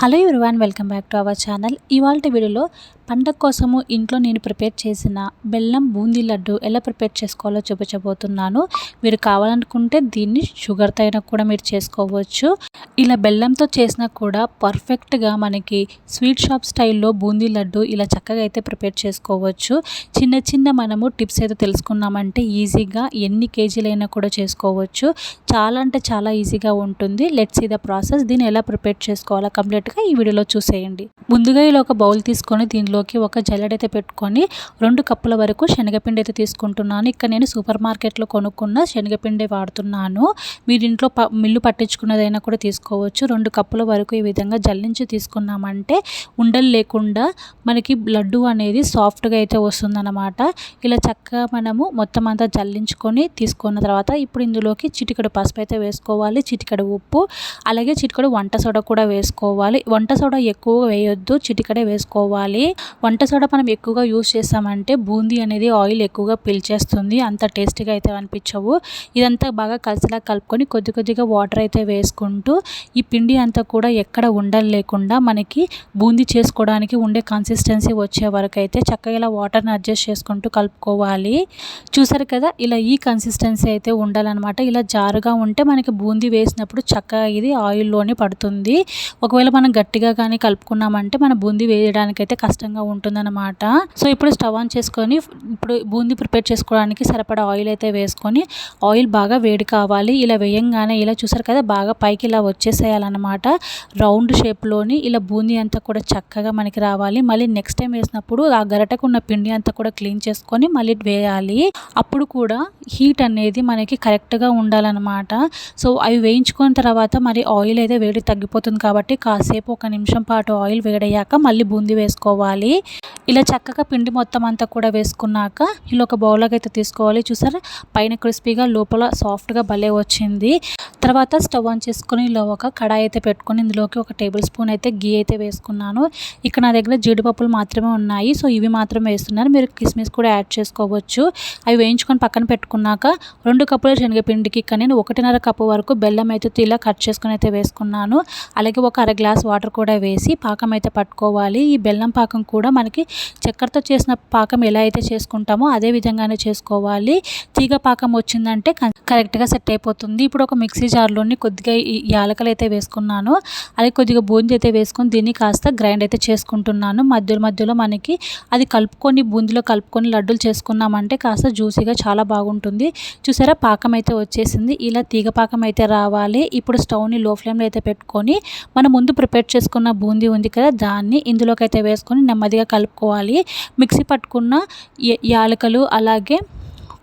Hello everyone welcome back to our channel. ఇవాళ వీడియోలో పండగ కోసము ఇంట్లో నేను ప్రిపేర్ చేసిన బెల్లం బూందీ లడ్డు ఎలా ప్రిపేర్ చేసుకోవాలో చూపించబోతున్నాను. మీరు కావాలనుకుంటే దీన్ని షుగర్తో అయినా కూడా మీరు చేసుకోవచ్చు. ఇలా బెల్లంతో చేసినా కూడా పర్ఫెక్ట్గా మనకి స్వీట్ షాప్ స్టైల్లో బూందీ లడ్డు ఇలా చక్కగా అయితే ప్రిపేర్ చేసుకోవచ్చు. చిన్న చిన్న మనము టిప్స్ అయితే తెలుసుకున్నామంటే ఈజీగా ఎన్ని కేజీలైనా కూడా చేసుకోవచ్చు. చాలా అంటే చాలా ఈజీగా ఉంటుంది. లెట్స్ ఈ ద ప్రాసెస్ దీన్ని ఎలా ప్రిపేర్ చేసుకోవాలో కంప్లీట్ చేసేటట్టుగా ఈ వీడియోలో చూసేయండి. ముందుగా ఇలా ఒక బౌల్ తీసుకొని దీనిలోకి ఒక జల్లెడైతే పెట్టుకొని రెండు కప్పుల వరకు శనగపిండి అయితే తీసుకుంటున్నాను. ఇక్కడ నేను సూపర్ మార్కెట్లో కొనుక్కున్న శనగపిండి వాడుతున్నాను. మీరు ఇంట్లో మిల్లు పట్టించుకున్నదైనా కూడా తీసుకోవచ్చు. రెండు కప్పుల వరకు ఈ విధంగా జల్లించి తీసుకున్నామంటే ఉండలు లేకుండా మనకి లడ్డు అనేది సాఫ్ట్గా అయితే వస్తుందన్నమాట. ఇలా చక్కగా మనము మొత్తం అంతా జల్లించుకొని తీసుకున్న తర్వాత ఇప్పుడు ఇందులోకి చిటికడు పసుపు అయితే వేసుకోవాలి. చిటికడు ఉప్పు అలాగే చిటికడు వంట సోడా కూడా వేసుకోవాలి. వంట సోడా ఎక్కువగా వేయొద్దు. చిటికడే వేసుకోవాలి. వంట సోడా మనం ఎక్కువగా యూస్ చేస్తామంటే బూందీ అనేది ఆయిల్ ఎక్కువగా పీల్చేస్తుంది. అంత టేస్టీగా అయితే అనిపించవు. ఇదంతా బాగా కలిసిలా కలుపుకొని కొద్ది కొద్దిగా వాటర్ అయితే వేసుకుంటూ ఈ పిండి అంతా కూడా ఎక్కడ ఉండలు లేకుండా మనకి బూందీ చేసుకోవడానికి ఉండే కన్సిస్టెన్సీ వచ్చే వరకు అయితే చక్కగా ఇలా వాటర్ని అడ్జస్ట్ చేసుకుంటూ కలుపుకోవాలి. చూసారు కదా ఇలా ఈ కన్సిస్టెన్సీ అయితే ఉండాలన్నమాట. ఇలా జారుగా ఉంటే మనకి బూందీ వేసినప్పుడు చక్కగా ఇది ఆయిల్లోనే పడుతుంది. ఒకవేళ మనం మనం గట్టిగా కానీ కలుపుకున్నామంటే మన బూందీ వేయడానికైతే కష్టంగా ఉంటుందన్నమాట. సో ఇప్పుడు స్టవ్ ఆన్ చేసుకొని ఇప్పుడు బూందీ ప్రిపేర్ చేసుకోవడానికి సరిపడా ఆయిల్ అయితే వేసుకొని ఆయిల్ బాగా వేడి కావాలి. ఇలా వేయంగానే ఇలా చూసారు కదా బాగా పైకి ఇలా వచ్చేసేయాలన్నమాట. రౌండ్ షేప్లోని ఇలా బూందీ అంతా కూడా చక్కగా మనకి రావాలి. మళ్ళీ నెక్స్ట్ టైం వేసినప్పుడు ఆ గరటకు ఉన్న పిండి అంతా కూడా క్లీన్ చేసుకొని మళ్ళీ వేయాలి. అప్పుడు కూడా హీట్ అనేది మనకి కరెక్ట్గా ఉండాలన్నమాట. సో అవి వేయించుకున్న తర్వాత మరి ఆయిల్ అయితే వేడి తగ్గిపోతుంది కాబట్టి కాసేపు ఒక నిమిషం పాటు ఆయిల్ వేడయ్యాక మళ్ళీ బూందీ వేసుకోవాలి. ఇలా చక్కగా పిండి మొత్తం అంతా కూడా వేసుకున్నాక ఇలా ఒక బౌల్లోకి అయితే తీసుకోవాలి. చూసారా? పైన క్రిస్పీగా లోపల సాఫ్ట్గా భలే వచ్చింది. తర్వాత స్టవ్ ఆన్ చేసుకొని ఇలా ఒక కడాయి అయితే పెట్టుకొని ఇందులోకి ఒక టేబుల్ స్పూన్ అయితే గీ అయితే వేసుకున్నాను. ఇక్కడ నా దగ్గర జీడిపప్పులు మాత్రమే ఉన్నాయి. సో ఇవి మాత్రమే వేస్తున్నారు. మీరు కిస్మిస్ కూడా యాడ్ చేసుకోవచ్చు. అవి వేయించుకొని పక్కన పెట్టుకున్నాక రెండు కప్పుల శనగపిండికి ఇక్కడ నేను ఒకటిన్నర కప్పు వరకు బెల్లం అయితే ఇలా కట్ చేసుకొని అయితే వేసుకున్నాను. అలాగే ఒక అర గ్లాస్ వాటర్ కూడా వేసి పాకం అయితే పట్టుకోవాలి. ఈ బెల్లం పాకం కూడా మనకి చక్కెరతో చేసిన పాకం ఎలా అయితే చేసుకుంటామో అదే విధంగానే చేసుకోవాలి. తీగ పాకం వచ్చిందంటే కరెక్ట్గా సెట్ అయిపోతుంది. ఇప్పుడు ఒక మిక్సీ జార్లోని కొద్దిగా యాలకలు అయితే వేసుకున్నాను. అలాగే కొద్దిగా బూందీ అయితే వేసుకొని దీన్ని కాస్త గ్రైండ్ అయితే చేసుకుంటున్నాను. మధ్యలో మధ్యలో మనకి అది కలుపుకొని బూందీలో కలుపుకొని లడ్డూలు చేసుకున్నామంటే కాస్త జ్యూసీగా చాలా బాగుంటుంది. చూసారా? పాకం అయితే వచ్చేసింది. ఇలా తీగ పాకం అయితే రావాలి. ఇప్పుడు స్టవ్ని లో ఫ్లేమ్లో అయితే పెట్టుకొని మనం ముందు ప్రిపేర్ చేసుకున్న బూందీ ఉంది కదా దాన్ని ఇందులోకి అయితే వేసుకొని నెమ్మదిగా కలుపుకోవాలి. మిక్సీ పట్టుకున్న యాలకలు అలాగే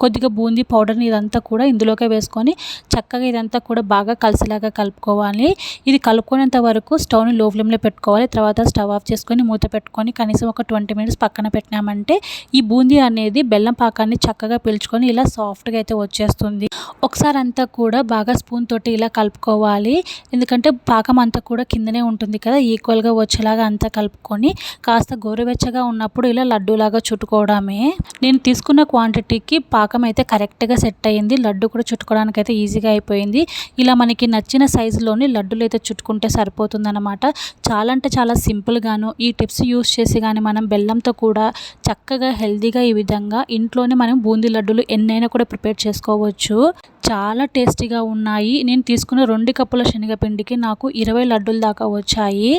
కొద్దిగా బూందీ పౌడర్ని ఇదంతా కూడా ఇందులోకే వేసుకొని చక్కగా ఇదంతా కూడా బాగా కలిసిలాగా కలుపుకోవాలి. ఇది కలుపుకునేంత వరకు స్టవ్ని లో ఫ్లేమ్లో పెట్టుకోవాలి. తర్వాత స్టవ్ ఆఫ్ చేసుకొని మూత పెట్టుకొని కనీసం ఒక ట్వంటీ మినిట్స్ పక్కన పెట్టినామంటే ఈ బూందీ అనేది బెల్లం పాకాన్ని చక్కగా పీల్చుకొని ఇలా సాఫ్ట్గా అయితే వచ్చేస్తుంది. ఒకసారి అంతా కూడా బాగా స్పూన్ తోటి ఇలా కలుపుకోవాలి. ఎందుకంటే పాకం అంతా కూడా కిందనే ఉంటుంది కదా ఈక్వల్గా వచ్చేలాగా అంతా కలుపుకొని కాస్త గోరువెచ్చగా ఉన్నప్పుడు ఇలా లడ్డూలాగా చుట్టుకోవడమే. నేను తీసుకున్న క్వాంటిటీకి పాకం పాకం అయితే కరెక్ట్గా సెట్ అయ్యింది లడ్డు కూడా చుట్టుకోవడానికి అయితే ఈజీగా అయిపోయింది. ఇలా మనకి నచ్చిన సైజులోని లడ్డులు అయితే చుట్టుకుంటే సరిపోతుందన్నమాట. చాలా అంటే చాలా సింపుల్గాను ఈ టిప్స్ యూస్ చేసి కానీ మనం బెల్లంతో కూడా చక్కగా హెల్తీగా ఈ విధంగా ఇంట్లోనే మనం బూందీ లడ్డులు ఎన్నైనా కూడా ప్రిపేర్ చేసుకోవచ్చు. చాలా టేస్టీగా ఉన్నాయి. నేను తీసుకున్న రెండు కప్పుల శనగపిండికి నాకు ఇరవై లడ్డూల దాకా వచ్చాయి.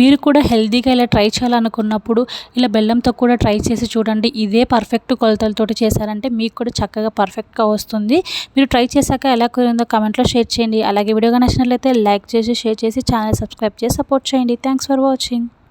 మీరు కూడా హెల్తీగా ఇలా ట్రై చేయాలనుకున్నప్పుడు ఇలా బెల్లంతో కూడా ట్రై చేసి చూడండి. ఇదే పర్ఫెక్ట్ కొలతలతోటి చేశారంటే మీకు కూడా చక్కగా పర్ఫెక్ట్గా వస్తుంది. మీరు ట్రై చేశాక ఎలా కుదిరిందో కమెంట్లో షేర్ చేయండి. అలాగే వీడియోగా నచ్చినట్లయితే లైక్ చేసి షేర్ చేసి ఛానల్ సబ్స్క్రైబ్ చేసి సపోర్ట్ చేయండి. Thanks for watching.